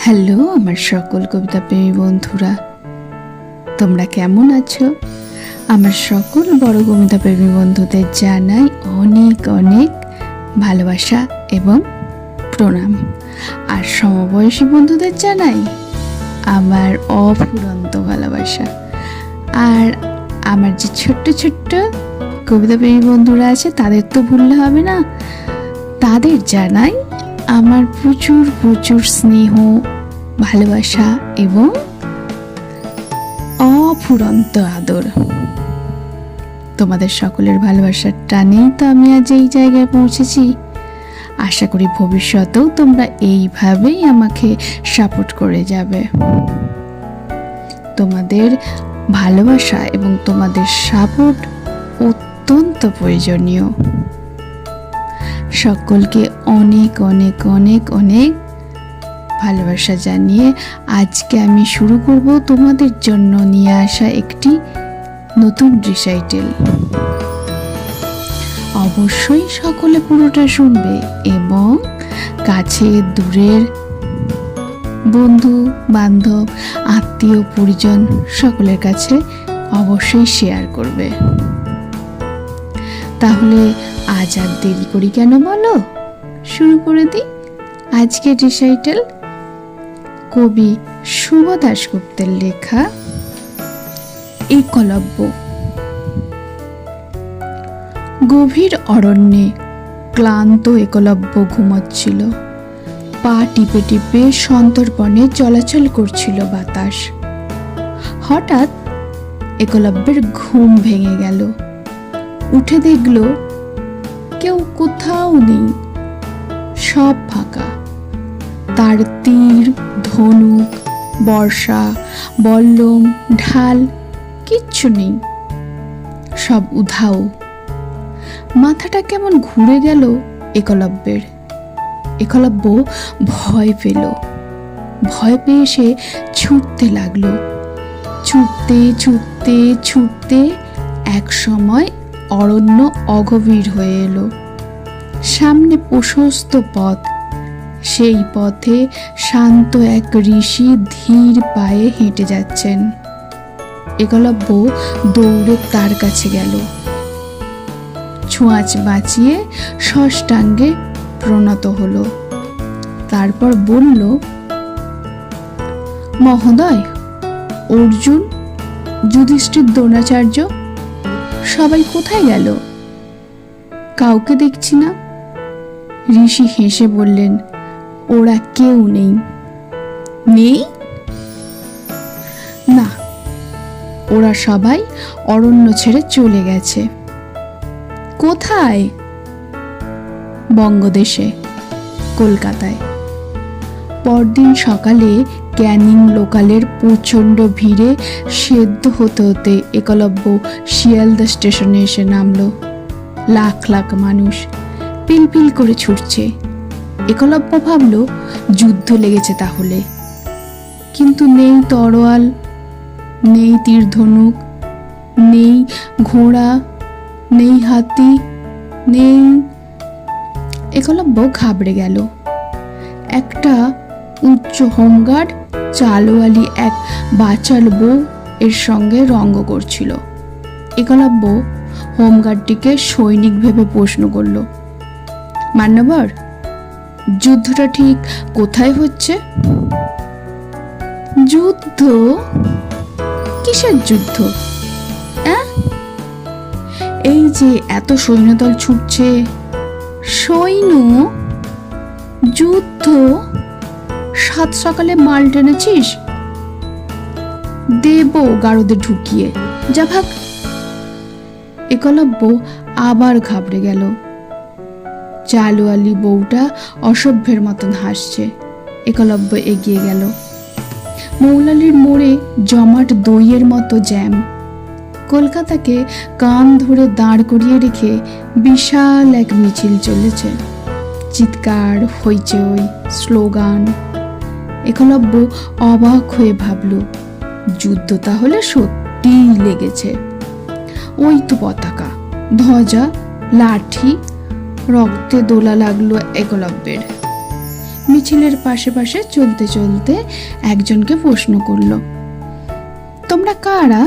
Hello, আমার সকল কবিতা প্রেমী বন্ধুরা। তোমরা কেমন আছো? আমার সকল বড় কবিতা প্রেমী বন্ধুদের জানাই অনেক অনেক ভালোবাসা এবং প্রণাম। আর সমবয়সী বন্ধুদের জানাই আমার অফুরন্ত ভালোবাসা। আর আমার যে ছোট্ট ছোট্ট কবিতা প্রেমী বন্ধুরা আছে, তাদের তো ভুললে হবে না। তাদের জানাই আমার প্রচুর প্রচুর স্নেহ, ভালোবাসা এবং অফুরন্ত আদর। তোমাদের সকলের ভালোবাসার টানেই তো আমি আজ এই জায়গায় পৌঁছেছি। আশা করি ভবিষ্যতেও তোমরা এইভাবেই আমাকে সাপোর্ট করে যাবে। তোমাদের ভালোবাসা এবং তোমাদের সাপোর্ট অত্যন্ত প্রয়োজনীয়। সকলকে অনেক অনেক অনেক অনেক ভালোবাসা জানিয়ে আজকে আমি শুরু করব তোমাদের জন্য নিয়ে আসা একটি নতুন রিসাইটেল অবশ্যই সকলে পুরোটা শুনবে এবং কাছে দূরের বন্ধু, বান্ধব, আত্মীয়, পরিজন সকলের কাছে অবশ্যই শেয়ার করবে। তাহলে আজ আর দেরি করি কেন বলো? শুরু করে দিই। আজকের রিসাইটেল কবি শুভ দাশগুপ্তের লেখা, একলব্য। গভীর অরণ্যে ক্লান্ত একলব্য ঘুমাচ্ছিল। পা টিপে টিপে সন্তর্পণে চলাচল করছিল বাতাস। হঠাৎ একলব্যের ঘুম ভেঙে গেল। উঠে দেখল কোথাও নেই, সব ফাঁকা। তার তীর, ধনুক, বর্ষা, বল্লম, ঢাল, কিচ্ছু নেই। সব উধাও। মাথাটা কেমন ঘুরে গেল একলব্যের। একলব্য ভয় পেল। ভয় পেয়ে সে ছুটতে লাগল। ছুটতে ছুটতে ছুটতে এক সময় অরণ্য অগভীর হয়ে এলো। সামনে প্রশস্ত পথ। সেই পথে শান্ত এক ঋষি ধীর পায়ে হেঁটে যাচ্ছেন। একলব্য দৌড়ে তার কাছে গেল। ছোঁয়াচ বাঁচিয়ে ষষ্ঠাঙ্গে প্রণত হলো। তারপর বলল, মহোদয়, অর্জুন, যুধিষ্ঠির দ্রোণাচার্য, সবাই কোথায় গেল? কাউকে দেখছি না। ঋষি হেসে বললেন, ওরা কেউ নেই। নেই? না, ওরা সবাই অরণ্য ছেড়ে চলে গেছে। কোথায়? বঙ্গদেশে, কলকাতায়। পরদিন সকালে ক্যানিং লোকালের প্রচণ্ড ভিড়ে সেদ্ধ হতে হতে একলব্য শিয়ালদা স্টেশনে এসে নামলো। লাখ লাখ মানুষ। পিলপিল করে ছুটছে। একলব্য ভাবল যুদ্ধ লেগেছে তাহলে। কিন্তু নেই তরোয়াল, নেই তীর ধনুক, নেই ঘোড়া, নেই হাতি, নেই একলব্য ঘাবড়ে গেল। একটা উচ্চ হোমগার্ড চালোয়ালি এক বাচাল বউ এর সঙ্গে রঙ্গ করছিল। একলব্য হোমগার্ডটিকে সৈনিক ভেবে প্রশ্ন করল মান্যবর? যুদ্ধটা ঠিক কোথায় হচ্ছে? যুদ্ধ? কিসের যুদ্ধ? এই যে এত সৈন্যদল ছুটছে। সৈন্য? যুদ্ধ? সাত সকালে মাল টেনেছিস? দেব গারদে ঢুকিয়ে। যা ভাগ। একলব্য আবার ঘাবড়ে গেল। চালুয়ালি বউটা অসভ্যের মতন হাসছে। একলব্য এগিয়ে গেল। মৌলালির মোড়ে জমাট দইয়ের মতো জ্যাম। কলকাতাকে কান ধরে দাঁড় করিয়ে রেখে বিশাল এক মিছিল চলেছে। চিৎকার, হইচই, স্লোগান। একলব্য অবাক হয়ে ভাবল, যুদ্ধ তাহলে সত্যিই লেগেছে। ওই তো পতাকা, ধ্বজা, লাঠি রক্তে দোলা লাগল একলব্যের। মিছিলের পাশে পাশে চলতে চলতে একজনকে প্রশ্ন করল, তোমরা কারা?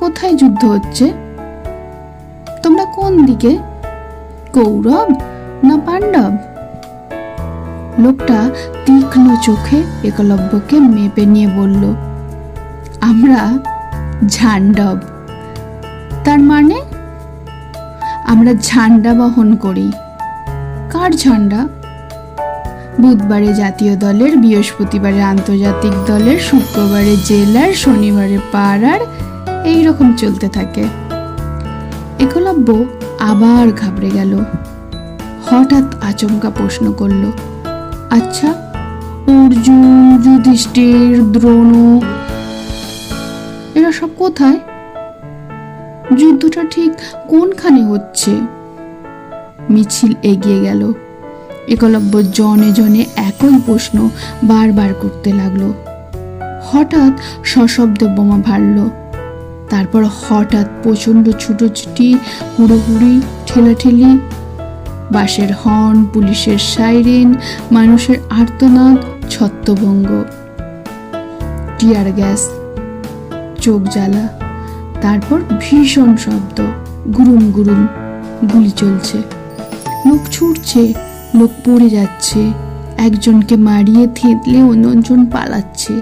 কোথায় যুদ্ধ হচ্ছে? তোমরা কোন দিকে? কৌরব না পাণ্ডব? লোকটা তীক্ষ্ণ চোখে একলব্যকে মেপে নিয়ে বলল, আমরা ঝান্ডব তার মানে আমরা ঝান্ডা বহন করি। কার ঝান্ডা? বুধবারে জাতীয় দলের, বৃহস্পতিবারে আন্তর্জাতিক দলের, শুক্রবারে জেলার, শনিবারে পাড়ার এই রকম চলতে থাকে। একলব্য আবার ঘাবড়ে গেল। হঠাৎ আচমকা প্রশ্ন করল আচ্ছা অর্জুন, যুধিষ্ঠির, দ্রোণ, এরা সব কোথায়? যুদ্ধটা ঠিক কোনখানে হচ্ছে? মিছিল এগিয়ে গেল। একলব্য জনে জনে একই প্রশ্ন বারবার করতে লাগল। হঠাৎ সশব্দে বোমা ভারল। তারপর হঠাৎ প্রচণ্ড ছুটোছুটি হুড়োহুড়ি, ঠেলাঠেলি বাসের হর্ন, পুলিশের সাইরেন, মানুষের আর্তনাদ, ছত্রভঙ্গ, টিয়ার গ্যাস, চোখ জ্বালা। তারপর ভীষণ শব্দ, গুরুম গুরুম, গুলি চলছে। লোক ছুটছে, লোক পড়ে যাচ্ছে, একজনকে মারিয়ে থেঁতলে অন্যজন পালাচ্ছে।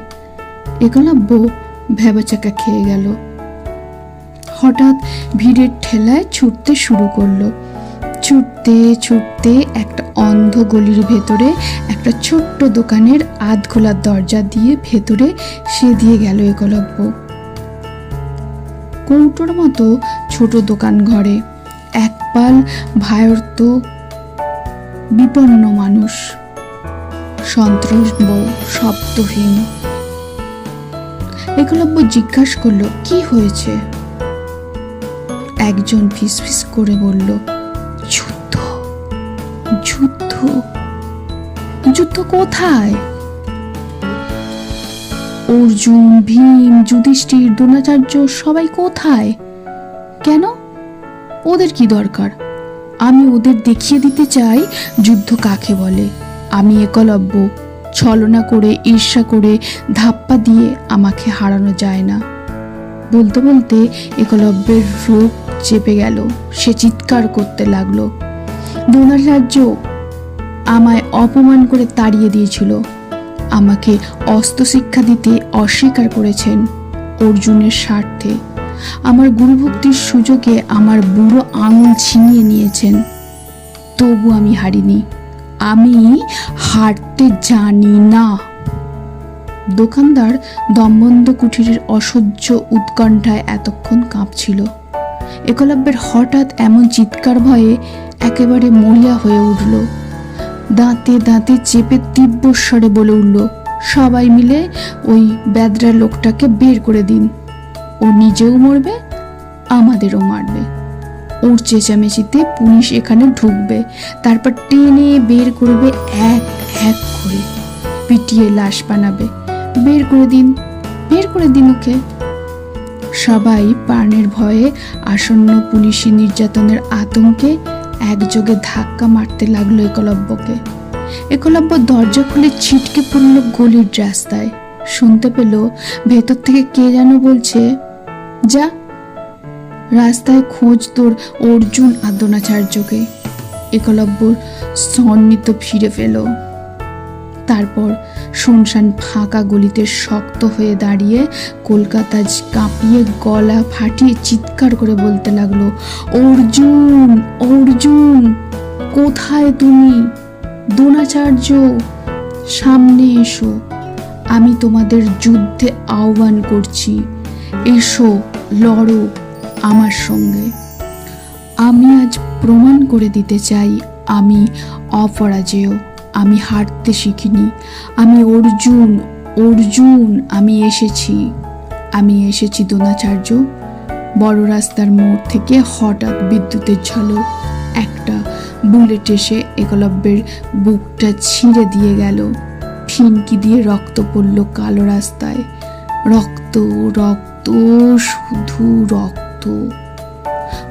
একলব্য ভেবাচাকা খেয়ে গেল। হঠাৎ ভিড়ের ঠেলায় ছুটতে শুরু করল। ছুটতে ছুটতে একটা অন্ধ গলির ভেতরে একটা ছোট্ট দোকানের আধ খোলা দরজা দিয়ে ভেতরে সে দিয়ে গেল একলব্য কৌটোর মতো ছোট দোকান ঘরে। এক পাল ভায়র্ত বিপন্ন মানুষ। সন্ত্রস্ত শব্দহীন। একলব্য জিজ্ঞাসা করল, কি হয়েছে? একজন ফিসফিস করে বলল, যুদ্ধ যুদ্ধ যুদ্ধ কোথায়? অর্জুন, ভীম, যুধিষ্ঠির, দ্রোণাচার্য, সবাই কোথায়? কেন? ওদের কি দরকার? আমি ওদের দেখিয়ে দিতে চাই, যুদ্ধ কাকে বলে? আমি একলব্য, ছলনা করে, ঈর্ষা করে, ধাপ্পা দিয়ে আমাকে হারানো যায় না। বলতে বলতে একলব্যের রোগ চেপে গেল, সে চিৎকার করতে লাগল। দ্রোণাচার্য আমায় অপমান করে তাড়িয়ে দিয়েছিল। আমাকে অস্ত্র শিক্ষা দিতে অস্বীকার করেছেন অর্জুনের স্বার্থে। আমার গুরুভক্তির সুযোগে আমার বুড়ো আঙুল ছিনিয়ে নিয়েছেন। তবু আমি হারিনি। আমি হারতে জানি না। দোকানদার দমবন্ধ কুঠিরের অসহ্য উৎকণ্ঠায় এতক্ষণ কাঁপছিল। একলব্যের হঠাৎ এমন চিৎকার ভয়ে একেবারে মরিয়া হয়ে উঠল। দাঁতে দাঁতে চেপে তীব্র স্বরে বলে উঠল, সবাই মিলে ওই ব্যাদরা লোকটাকে বের করে দিন। ও নিজেও মরবে, আমাদেরও মারবে। ওর চেঁচামেচিতে পুলিশ এখানে ঢুকবে, তারপর টেনে বের করবে এক এক করে। পিটিয়ে লাশ বানাবে। বের করে দিন, বের করে দিন ওকে। সবাই প্রাণের ভয়ে আসন্ন পুলিশি নির্যাতনের আতঙ্কে একযোগে ধাক্কা মারতে লাগল একলব্যকে। একলব্য দরজা খুলে ছিটকে পড়ল গলির রাস্তায়। শুনতে পেল ভেতর থেকে কে যেন বলছে, যা। রাস্তায় খোঁজ তোর অর্জুন আদ্যনাচার্যকে একলব্য সন্নিত ফিরে পেল। তারপর শুনশান ফাঁকা গলিতে শক্ত হয়ে দাঁড়িয়ে কলকাতা কাঁপিয়ে গলা ফাটিয়ে চিৎকার করে বলতে লাগল, অর্জুন অর্জুন, কোথায় তুমি? দ্রোণাচার্য, সামনে এসো। আমি তোমাদের যুদ্ধে আহ্বান করছি। এসো, লড়ো আমার সঙ্গে। আমি আজ প্রমাণ করে দিতে চাই, আমি অপরাজেয়। আমি হাঁটতে শিখিনি। আমি অর্জুন অর্জুন, আমি এসেছি। আমি এসেছি দোনাচার্য বড় রাস্তার মোড় থেকে হঠাৎ বিদ্যুতের ঝলক, একটা বুলেট এসে একলব্যের বুকটা ছিঁড়ে দিয়ে গেল। ফিনকি দিয়ে রক্ত পড়ল কালো রাস্তায়। রক্ত রক্ত, শুধু রক্ত।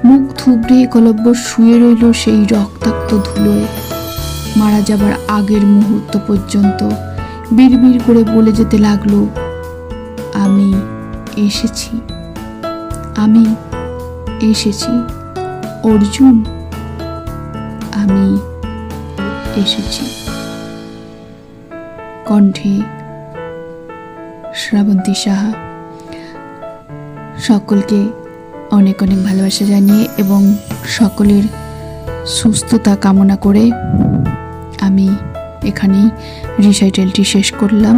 মুখ থুবড়ে একলব্য শুয়ে রইল সেই রক্তাক্ত ধুলোয়। মারা যাবার আগের মুহূর্ত পর্যন্ত বিড়বিড় করে বলে যেতে লাগল, আমি এসেছি আমি এসেছি, অর্জুন, আমি এসেছি। কণ্ঠে শ্রাবন্তী সাহা। সকলকে অনেক অনেক ভালোবাসা জানিয়ে এবং সকলের সুস্থতা কামনা করে আমি এখানেই রিসাইটেলটি শেষ করলাম।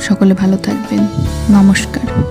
সকলে ভালো থাকবেন। নমস্কার।